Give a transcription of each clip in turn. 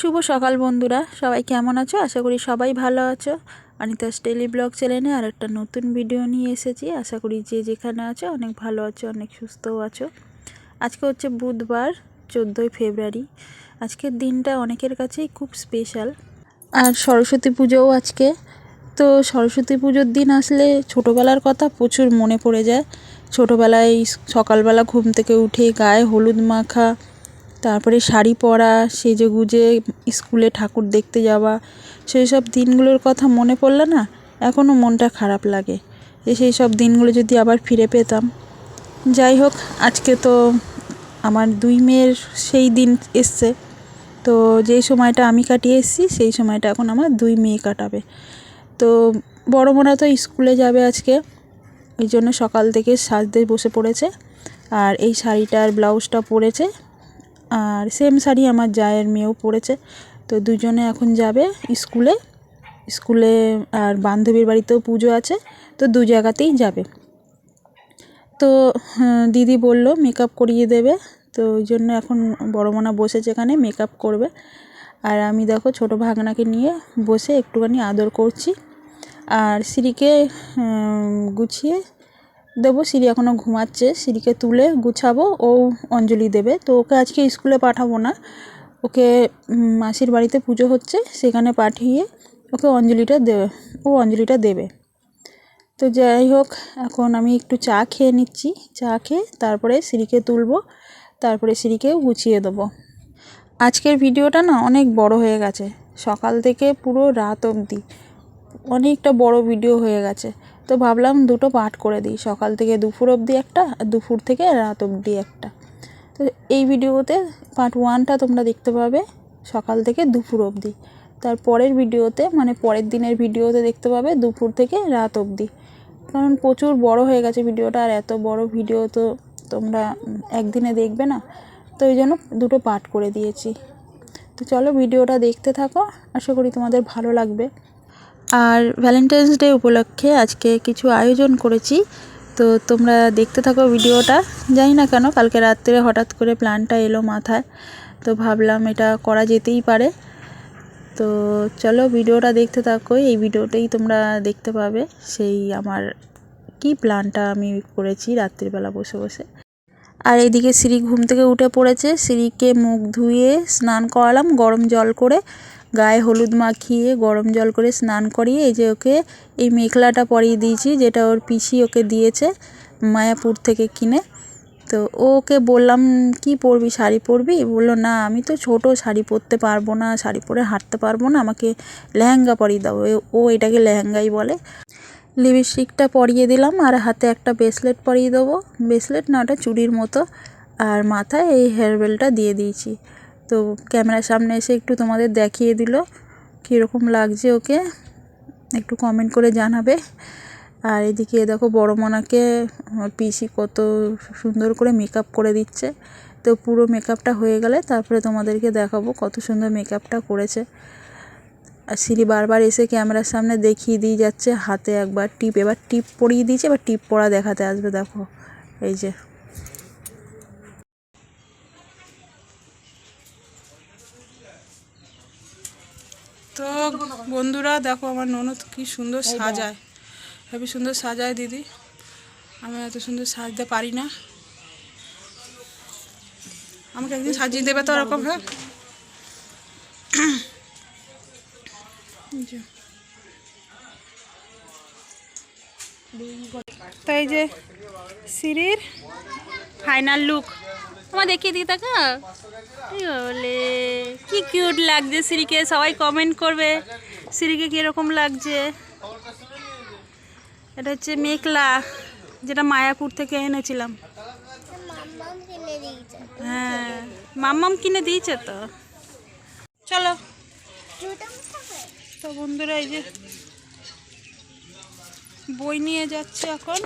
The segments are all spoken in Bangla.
শুভ সকাল বন্ধুরা। সবাই কেমন আছো? আশা করি সবাই ভালো আছো। অনিতাস ডেলি ব্লগ চ্যানেলে আর একটা নতুন ভিডিও নিয়ে এসেছি। আশা করি যে যেখানে আছো অনেক ভালো আছো, অনেক সুস্থও আছো। আজকে হচ্ছে বুধবার, চোদ্দোই ফেব্রুয়ারি। আজকের দিনটা অনেকের কাছেই খুব স্পেশাল আর সরস্বতী পুজোও আজকে। তো সরস্বতী পুজোর দিন আসলে ছোটোবেলার কথা প্রচুর মনে পড়ে যায়। ছোটোবেলায় সকালবেলা ঘুম থেকে উঠে গায়ে হলুদ মাখা তারপরে শাড়ি পরা, সেজে গুজে, স্কুলে ঠাকুর দেখতে যাওয়া, সেই সব দিনগুলোর কথা মনে পড়লে না, এখনও মনটা খারাপ লাগে। যে সেই সব দিনগুলো যদি আবার ফিরে পেতাম। যাই হোক, আজকে তো আমার দুই মেয়ের সেই দিন এসছে। তো যেই সময়টা আমি কাটিয়ে এসেছি, সেই সময়টা এখন আমার দুই মেয়ে কাটাবে। তো বড় মোনা তো স্কুলে যাবে আজকে ওই জন্য সকাল থেকে সাজতে বসে পড়েছে। আর এই শাড়িটার ব্লাউজটা পরেছে। আর সেম শাড়ি আমার জায়ের মেয়েও পরেছে তো দুজনে এখন যাবে স্কুলে। স্কুলে আর বান্ধবীর বাড়িতেও পুজো আছে তো দু জায়গাতেই যাবে। তো হ্যাঁ, দিদি বলল মেকআপ করিয়ে দেবে। তো ওই জন্য এখন বড় মোনা বসেছে এখানে মেকআপ করবে। আর আমি দেখো ছোট ভাগনাকে নিয়ে বসে একটুখানি আদর করছি। আর সিঁড়িকে গুছিয়ে দেবো, সিঁড়ি এখনও ঘুমাচ্ছে, সিঁড়িকে তুলে গুছাবো, ও অঞ্জলি দেবে। তো ওকে আজকে স্কুলে পাঠাবো না। ওকে মাসির বাড়িতে পুজো হচ্ছে, সেখানে পাঠিয়ে ওকে অঞ্জলিটা দেবে ও অঞ্জলিটা দেবে। তো যাই হোক, এখন আমি একটু চা খেয়ে নিচ্ছি। চা খেয়ে তারপরে সিঁড়িকে তুলবো, তারপরে সিঁড়িকেও গুছিয়ে দেবো। আজকের ভিডিওটা না অনেক বড় হয়ে গেছে। সকাল থেকে পুরো রাত অবধি। অনেকটা বড় ভিডিও হয়ে গেছে। তো ভাবলাম দুটো পার্ট করে দিই। সকাল থেকে দুপুর অবধি একটা আর দুপুর থেকে রাত অবধি একটা। তো এই ভিডিওতে পার্ট ওয়ানটা তোমরা দেখতে পাবে সকাল থেকে দুপুর অবধি। তার পরের ভিডিওতে মানে পরের দিনের ভিডিওতে দেখতে পাবে দুপুর থেকে রাত অবধি। কারণ প্রচুর বড় হয়ে গেছে ভিডিওটা, আর এত বড় ভিডিও তো তোমরা একদিনে দেখবে না। তো ওই জন্য দুটো পার্ট করে দিয়েছি। তো চলো ভিডিওটা দেখতে থাকো। আশা করি তোমাদের ভালো লাগবে। আর ভ্যালেন্টাইন্স ডে উপলক্ষে আজকে কিছু আয়োজন করেছি। তো তোমরা দেখতে থাকো ভিডিওটা। জানি না কেন, কালকে রাত্রে হঠাৎ করে প্ল্যানটা এলো মাথায়। তো ভাবলাম এটা করা যেতেই পারে। তো চলো ভিডিওটা দেখতে থাকো। এই ভিডিওটাই তোমরা দেখতে পাবে। সেই আমার কি প্ল্যানটা আমি করেছি রাত্রিবেলা বসে বসে। আর এদিকে সিঁড়ি ঘুম থেকে উঠে পড়েছে। সিঁড়িকে মুখ ধুয়ে স্নান করালাম, গরম জল করে। গায়ে হলুদ মাখিয়ে গরম জল করে স্নান করিয়ে এই যে ওকে এই মেখলাটা পরিয়ে দিয়েছি, যেটা ওর পিসি ওকে দিয়েছে মায়াপুর থেকে কিনে। তো ওকে বললাম, কি পরবি, শাড়ি পরবি? বলল, না, আমি তো ছোট, শাড়ি পরতে পারব না, শাড়ি পরে হাঁটতে পারব না, আমাকে লেহেঙ্গা পরিয়ে দাও। ও এটাকে লেহেঙ্গাই বলে। লিপস্টিকটা পরিয়ে দিলাম আর হাতে একটা ব্রেসলেট পরিয়ে দেবো। ব্রেসলেট না, ওটা চুড়ির মতো। আর মাথায় এই হেয়ার বেলটা দিয়ে দিয়েছি। তো ক্যামেরার সামনে এসে একটু তোমাদের দেখিয়ে দিল কীরকম লাগছে ওকে। একটু কমেন্ট করে জানাবে। আর এদিকে দেখো বড় মনাকে আমার পিসি কত সুন্দর করে মেকআপ করে দিচ্ছে। তো পুরো মেকআপটা হয়ে গেলে তারপরে তোমাদেরকে দেখাবো কত সুন্দর মেকআপটা করেছে। আর সিঁড়ি বারবার এসে ক্যামেরার সামনে দেখিয়ে দিয়ে যাচ্ছে, হাতে একবার টিপ, এবার টিপ পরিয়ে দিয়েছে, এবার টিপ পরা দেখাতে আসবে, দেখো। এই যে তো বন্ধুরা দেখো আমার ননদ কি সুন্দর সাজায়। হেবি সুন্দর সাজায় দিদি। আমি এত সুন্দর সাজতে পারি না। আমাকে একদিন সাজিয়ে দেবে তো ওরকম হ্যাঁ? এই যে। তো এই যে সিঁড়ির ফাইনাল লুক আমার দেখিয়ে দিই টাকা বলে কি কিউট লাগছে সিঁড়িকে সবাই কমেন্ট করবে। সিঁড়িকে কীরকম লাগছে? এটা হচ্ছে মেঘলা, যেটা মায়াপুর থেকে এনেছিলাম। হ্যাঁ মাম্মাম কিনে দিয়েছে তো। চলো। তো বন্ধুরা, এই যে বই নিয়ে যাচ্ছে এখন।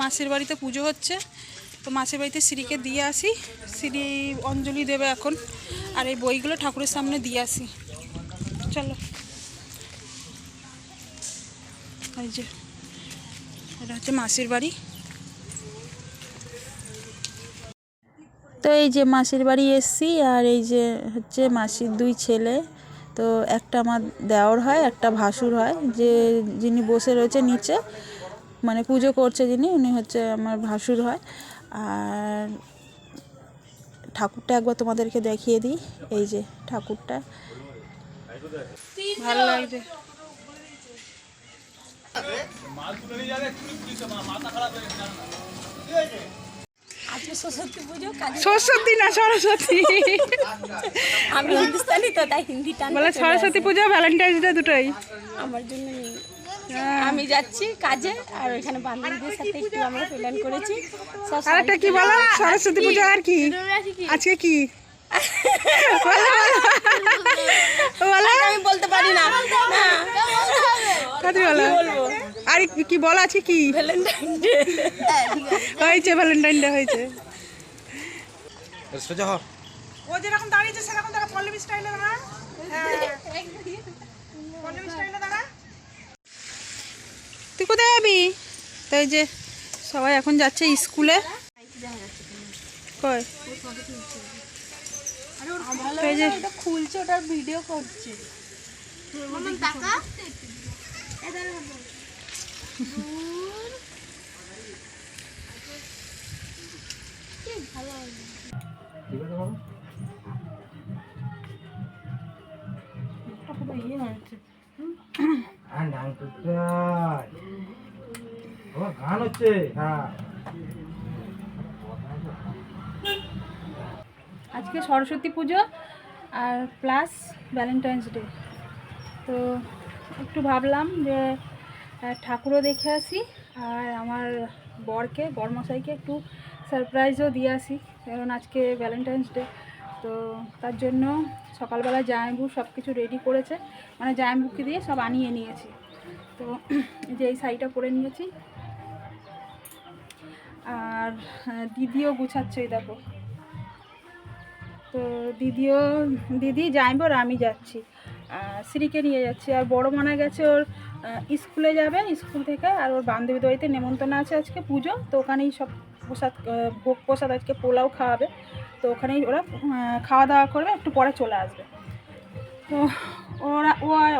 মাসির বাড়িতে পুজো হচ্ছে। তো মাসির বাড়িতে সিঁড়িকে দিয়ে আসি। সিঁড়ি অঞ্জলি দেবে এখন। আর এই বইগুলো ঠাকুরের সামনে দিয়ে আসি। চলো। এই যে, এটা হচ্ছে মাসির বাড়ি। তো এই যে মাসির বাড়ি এসছি, আর এই যে হচ্ছে মাসির দুই ছেলে। তো একটা আমার দেওর হয়, একটা ভাসুর হয়। যে যিনি বসে রয়েছে নিচে মানে পুজো করছে যিনি, উনি হচ্ছে আমার ভাসুর হয়। আর ঠাকুরটা একবার তোমাদেরকে দেখিয়ে দিই। এই যে ঠাকুরটা। ভালো লাগছে। সরস্বতী না সরস্বতী। আমি হিন্দুস্তানি তো তাই হিন্দি বলে সরস্বতী পুজো ভ্যালেন্টাইন্স ডে দুটোই। আমার জন্য। আমি যাচ্ছি কাজে আর ওইখানে বান্ধবীদের সাথে একটু আমরা প্ল্যান করেছি। সব আর একটা কি বলো? সরস্বতী পুজো আর কি? আজকে কি? বলো আমি বলতে পারি না। না। বলো। আর কি বলো আছে কি? ভ্যালেন্টাইন হয়েছে ভ্যালেন্টাইন ডে হয়েছে। সোজা হ। ও যেরকম দাঁড়িয়েছে সেরকম দাঁড়া পল্লবী স্টাইলে দাঁড়া পল্লবী স্টাইলে দাঁড়া। তুই কোথায় যাবি? তাই যে সবাই এখন যাচ্ছে স্কুলে। কই? তো যে ওটা খুলছে ওটার ভিডিও করছে হ্যাঁ। আজকে সরস্বতী পুজো আর প্লাস ভ্যালেন্টাইন্স ডে। তো একটু ভাবলাম যে ঠাকুরও দেখে আসি আর আমার বরকে বরমশাইকে একটু সারপ্রাইজও দিয়ে আসি কারণ আজকে ভ্যালেন্টাইন্স ডে। তো তার জন্য সকালবেলা জামাইবু সব কিছু রেডি করেছে মানে জামাইবুকে দিয়ে সব আনিয়ে নিয়েছি। তো যে এই শাড়িটা পরে নিয়েছি আর দিদিও গুছাচ্ছে এই দেখো। তো দিদিও, দিদি যাইব আর আমি যাচ্ছি। শ্রীকে নিয়ে যাচ্ছি। আর বড় মানা গেছে ওর স্কুলে যাবে, স্কুল থেকে। আর ওর বান্ধবী বাড়িতে নেমন্তন্ন আছে আজকে পুজো। তো ওখানেই সব প্রসাদ ভোগ প্রসাদ আজকে পোলাও খাওয়াবে। তো ওখানেই ওরা খাওয়া দাওয়া করবে, একটু পরে চলে আসবে। তো ওরা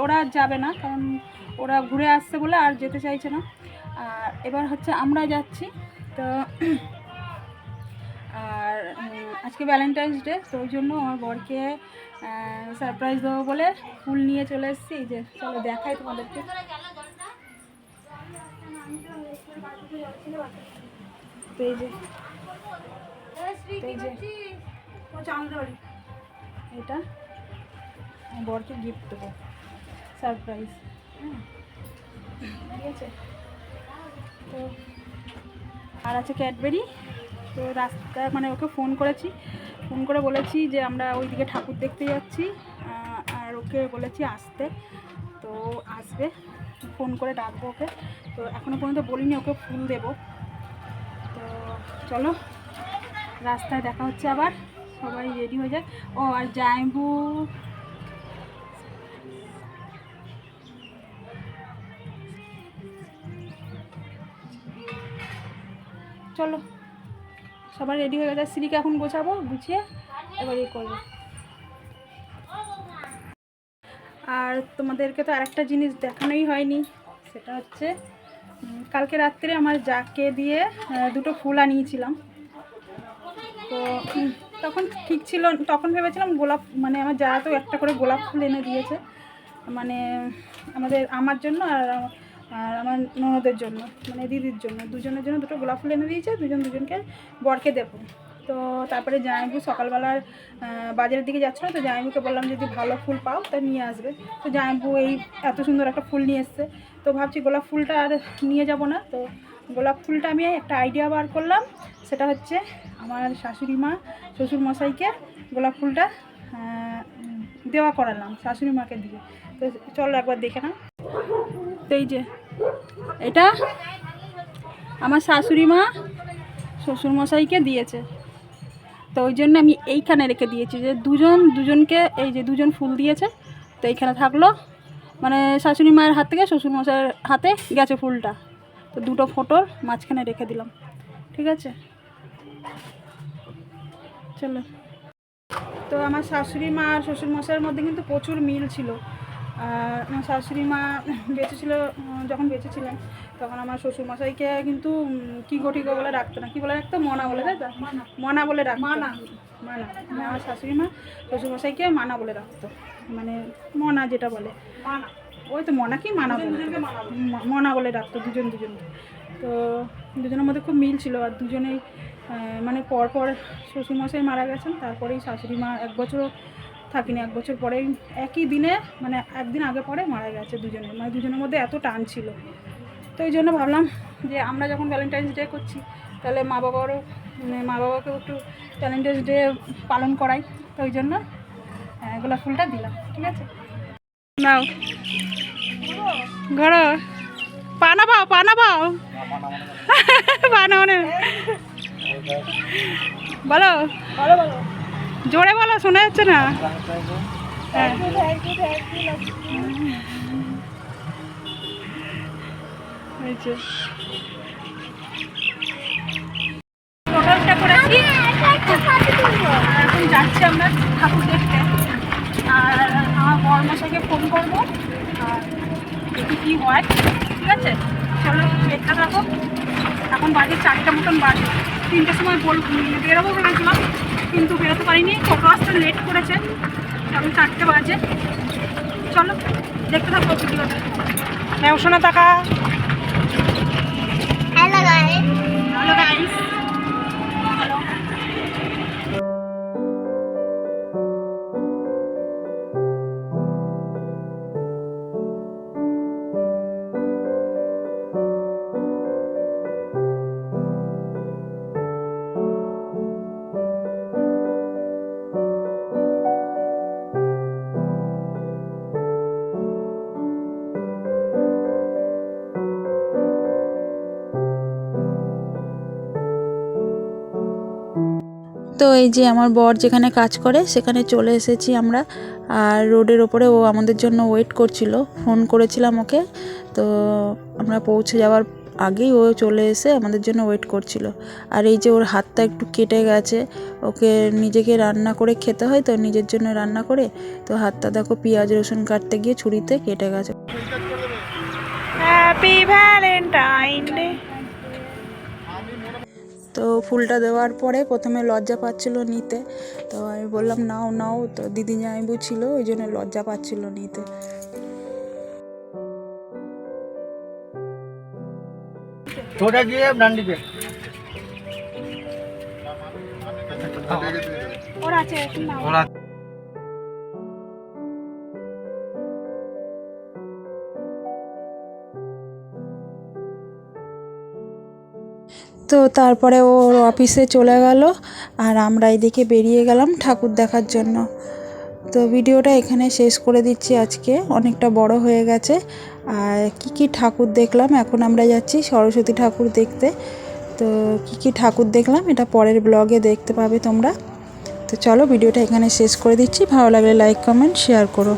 ওরা যাবে না, কারণ ওরা ঘুরে আসছে বলে আর যেতে চাইছে না। আর এবার হচ্ছে আমরা যাচ্ছি। তো, আর আজকে ভ্যালেন্টাইন্স ডে তো ওই জন্য আমার বরকে সারপ্রাইজ দেবো বলে ফুল নিয়ে চলে এসেছি। যে, চলো দেখাই তোমাদেরকে। এটা বরকে গিফট দেবো। সারপ্রাইজ ঠিক আছে। তো আর আছে ক্যাডবেরি তো রাস্তায় মানে ওকে ফোন করেছি। ফোন করে বলেছি যে আমরা ওইদিকে ঠাকুর দেখতে যাচ্ছি। আর ওকে বলেছি আসতে। তো আসবে। ফোন করে ডাকবো ওকে। তো এখনও পর্যন্ত বলিনি ওকে ফুল দেবো। তো চলো, রাস্তায় দেখা হচ্ছে আবার। সবাই রেডি হয়ে যায় ও, আর জাইবু। চলো। সবাই রেডি হয়ে গেছে। স্ত্রীকে এখন গোছাবো, গুছিয়ে এবার ইয়ে করব। আর তোমাদেরকে তো আরেকটা জিনিস দেখানোই হয়নি, সেটা হচ্ছে কালকে রাত্রে আমার যাকে দিয়ে দুটো ফুল আনিয়েছিলাম। তো তখন ঠিক ছিল, তখন ভেবেছিলাম গোলাপ মানে আমার যা তো একটা করে গোলাপ ফুল এনে দিয়েছে মানে আমাদের, আমার জন্য আর আর আমার ননদের জন্য মানে দিদির জন্য। দুজনের জন্য দুটো গোলাপ ফুল এনে দিয়েছে, দুজন দুজনকে বরকে দেবো। তো তারপরে জামাইবু সকালবেলার বাজারের দিকে যাচ্ছিল, তো জামাইবুকে বললাম যদি ভালো ফুল পাও, তা নিয়ে আসবে। তো জামাইবু এই এত সুন্দর একটা ফুল নিয়ে এসছে। তো ভাবছি গোলাপ ফুলটা আর নিয়ে যাব না। তো গোলাপ ফুলটা আমি একটা আইডিয়া বার করলাম। সেটা হচ্ছে আমার শাশুড়ি মা শ্বশুর মশাইকে গোলাপ ফুলটা দেওয়া করালাম শাশুড়ি মাকে দিয়ে। তো চলো একবার দেখে না তো এই যে এটা আমার শাশুড়ি মা শ্বশুরমশাইকে দিয়েছে। তো ওই জন্য আমি এইখানে রেখে দিয়েছি যে দুজন, দুজনকে এই যে দুজন ফুল দিয়েছে, তো এইখানে থাকল। মানে শাশুড়ি মায়ের হাত থেকে শ্বশুরমশাইয়ের হাতে গেছে ফুলটা। তো দুটো ফটোর মাঝখানে রেখে দিলাম। ঠিক আছে? চলো। তো আমার শাশুড়ি মা আর শ্বশুর মশাইয়ের মধ্যে কিন্তু প্রচুর মিল ছিল। আমার শাশুড়ি মা বেঁচে ছিল যখন বেঁচে ছিলেন তখন আমার শ্বশুর মশাইকে কিন্তু কি গো বলে রাখতো না কি বলে রাখতো মনা বলে তাই মনা। বলে রাখতো মানা। মানা। মানে আমার শাশুড়ি মা শ্বশুর মশাইকে মানা বলে রাখতো মানে মনা যেটা বলে। ওই তো মনা কি মানা মনা বলে। রাখতো দুজন দুজনকে তো দুজনের মধ্যে খুব মিল ছিল। আর দুজনেই মানে পরপর শ্বশুরমশাই মারা গেছেন তারপরেই শাশুড়ি মা এক বছরও থাকিনি, এক বছর পরেই একই দিনে মানে একদিন আগে পরে মারা গেছে দুজনে মানে দুজনের মধ্যে এত টান ছিল। তো এই জন্য ভাবলাম যে আমরা যখন ভ্যালেন্টাইন্স ডে করছি, তাহলে মা বাবারও মানে মা বাবাকেও একটু ভ্যালেন্টাইন্স ডে পালন করাই। তো ওই জন্য গোলাপ ফুলটা দিলাম, ঠিক আছে? নাও। ঘর পানা পাও পানা পাও পানা মানে বলো। জোরে বলো, শোনা যাচ্ছে না? হ্যাঁ। এখন যাচ্ছি আমরা ঠাকুর দেখতে। আর আমার বরমশাইকে ফোন করব। আর দেখি কী হয়। ঠিক আছে? চলো দেখতে থাকো এখন বাজে চারটা মতন বাজে। তিনটের সময় বল বেরোবো ভেবেছিলাম কিন্তু বেরোতে পারিনি টোটো আসতে লেট করেছে। এখন চারটে বাজে। চলো দেখতে থাকো ভিডিওটা হ্যাঁ শোনা টাকা হ্যালো গাইস হ্যালো গাইস তো এই যে আমার বর যেখানে কাজ করে, সেখানে চলে এসেছি আমরা। আর রোডের ওপরে ও আমাদের জন্য ওয়েট করছিল। ফোন করেছিলাম ওকে। তো আমরা পৌঁছে যাওয়ার আগেই ও চলে এসে আমাদের জন্য ওয়েট করছিল। আর এই যে ওর হাতটা একটু কেটে গেছে, ওকে নিজেকে রান্না করে খেতে হয়, তো নিজের জন্য রান্না করে, তো হাতটা দেখো পেঁয়াজ, রসুন কাটতে গিয়ে ছুরিতে কেটে গেছে। হ্যাপি ভ্যালেন্টাইন ডে তো ফুলটা দেওয়ার পরে প্রথমে লজ্জা পাচ্ছিল নিতে। তো আমি বললাম নাও নাও। তো দিদি জামাইবু ছিল ওই জন্য লজ্জা পাচ্ছিল নিতে। ছোটা গিয়ে ডান দিকে ওর আছে নাও। ওরা তো তারপরে ওর অফিসে চলে গেল আর আমরা এদিকে বেরিয়ে গেলাম ঠাকুর দেখার জন্য। তো ভিডিওটা এখানে শেষ করে দিচ্ছি আজকে। অনেকটা বড় হয়ে গেছে। আর কি কি ঠাকুর দেখলাম? এখন আমরা যাচ্ছি সরস্বতী ঠাকুর দেখতে। তো কি কি ঠাকুর দেখলাম? এটা পরের ব্লগে দেখতে পাবে তোমরা। তো চলো ভিডিওটা এখানে শেষ করে দিচ্ছি। ভালো লাগলে লাইক কমেন্ট শেয়ার করো।